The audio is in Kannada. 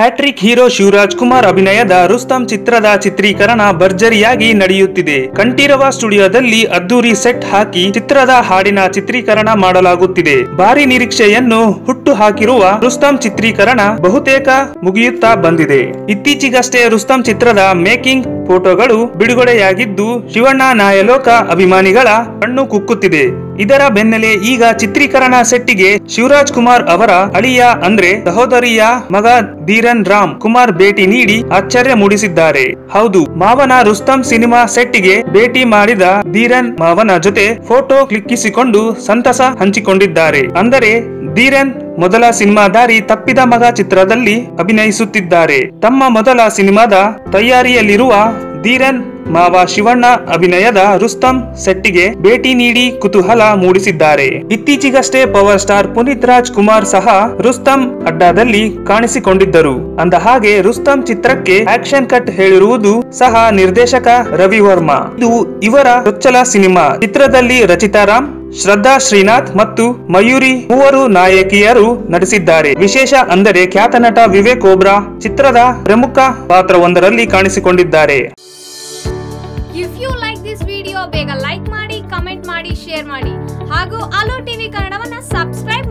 ಹ್ಯಾಟ್ರಿಕ್ ಹೀರೋ ಶಿವರಾಜ್ ಕುಮಾರ್ ಅಭಿನಯದ ರುಸ್ತಂ ಚಿತ್ರದ ಚಿತ್ರೀಕರಣ ಭರ್ಜರಿಯಾಗಿ ನಡೆಯುತ್ತಿದೆ. ಕಂಠೀರವ ಸ್ಟುಡಿಯೋದಲ್ಲಿ ಅದ್ದೂರಿ ಸೆಟ್ ಹಾಕಿ ಚಿತ್ರದ ಹಾಡಿನ ಚಿತ್ರೀಕರಣ ಮಾಡಲಾಗುತ್ತಿದೆ. ಭಾರಿ ನಿರೀಕ್ಷೆಯನ್ನು ಹುಟ್ಟು ಹಾಕಿರುವ ರುಸ್ತಂ ಚಿತ್ರೀಕರಣ ಬಹುತೇಕ ಮುಗಿಯುತ್ತಾ ಬಂದಿದೆ. ಇತ್ತೀಚೆಗಷ್ಟೇ ರುಸ್ತಂ ಚಿತ್ರದ ಮೇಕಿಂಗ್ ಫೋಟೋಗಳು ಬಿಡುಗಡೆಯಾಗಿದ್ದು ಶಿವಣ್ಣ ನಾಯಲೋಕ ಅಭಿಮಾನಿಗಳ ಕಣ್ಣು ಕುಕ್ಕುತ್ತಿದೆ. ಇದರ ಬೆನ್ನಲ್ಲೇ ಈಗ ಚಿತ್ರೀಕರಣ ಸೆಟ್ಟಿಗೆ ಶಿವರಾಜ್ ಕುಮಾರ್ ಅವರ ಅಳಿಯ ಅಂದ್ರೆ ಸಹೋದರಿಯ ಮಗ ಧೀರನ್ ರಾಮ್ ಕುಮಾರ್ ಭೇಟಿ ನೀಡಿ ಆಶ್ಚರ್ಯ ಮೂಡಿಸಿದ್ದಾರೆ. ಹೌದು, ಮಾವನ ರುಸ್ತಂ ಸಿನಿಮಾ ಸೆಟ್ಟಿಗೆ ಭೇಟಿ ಮಾಡಿದ ಧೀರನ್ ಮಾವನ ಜೊತೆ ಫೋಟೋ ಕ್ಲಿಕ್ಕಿಸಿಕೊಂಡು ಸಂತಸ ಹಂಚಿಕೊಂಡಿದ್ದಾರೆ. ಅಂದರೆ ಧೀರನ್ ಮೊದಲ ಸಿನಿಮಾದಾರಿ ತಪ್ಪಿದ ಮಗ ಚಿತ್ರದಲ್ಲಿ ಅಭಿನಯಿಸುತ್ತಿದ್ದಾರೆ. ತಮ್ಮ ಮೊದಲ ಸಿನಿಮಾದ ತಯಾರಿಯಲ್ಲಿರುವ ಧೀರನ್, ಮಾವ ಶಿವಣ್ಣ ಅಭಿನಯದ ರುಸ್ತಂ ಸೆಟ್ಟಿಗೆ ಭೇಟಿ ನೀಡಿ ಕುತೂಹಲ ಮೂಡಿಸಿದ್ದಾರೆ. ಇತ್ತೀಚೆಗಷ್ಟೇ ಪವರ್ ಸ್ಟಾರ್ ಪುನೀತ್ ರಾಜ್ ಕುಮಾರ್ ಸಹ ರುಸ್ತಂ ಅಡ್ಡಾದಲ್ಲಿ ಕಾಣಿಸಿಕೊಂಡಿದ್ದರು. ಅಂದ ಹಾಗೆ ರುಸ್ತಂ ಚಿತ್ರಕ್ಕೆ ಆಕ್ಷನ್ ಕಟ್ ಹೇಳಿರುವುದು ಸಹ ನಿರ್ದೇಶಕ ರವಿ ವರ್ಮಾ ಇದು ಇವರ ಚೊಚ್ಚಲ ಸಿನಿಮಾ. ಚಿತ್ರದಲ್ಲಿ ರಚಿತಾ ರಾಮ್ ಶ್ರದ್ಧಾ ಶ್ರೀನಾಥ್ ಮತ್ತು ಮಯೂರಿ ಮೂವರು ನಾಯಕಿಯರು ನಟಿಸಿದ್ದಾರೆ. ವಿಶೇಷ ಅಂದರೆ ಖ್ಯಾತ ನಟ ವಿವೇಕ್ ಓಬ್ರಾ ಚಿತ್ರದ ಪ್ರಮುಖ ಪಾತ್ರವೊಂದರಲ್ಲಿ ಕಾಣಿಸಿಕೊಂಡಿದ್ದಾರೆ. If you like this video ಬೇಗ ಲೈಕ್ ಮಾಡಿ ಕಮೆಂಟ್ ಮಾಡಿ ಶೇರ್ ಮಾಡಿ. ಹಾಗೂ ಅಲೋ ಟಿವಿ ಕನ್ನಡವನ್ನು ಸಬ್ಸ್ಕ್ರೈಬ್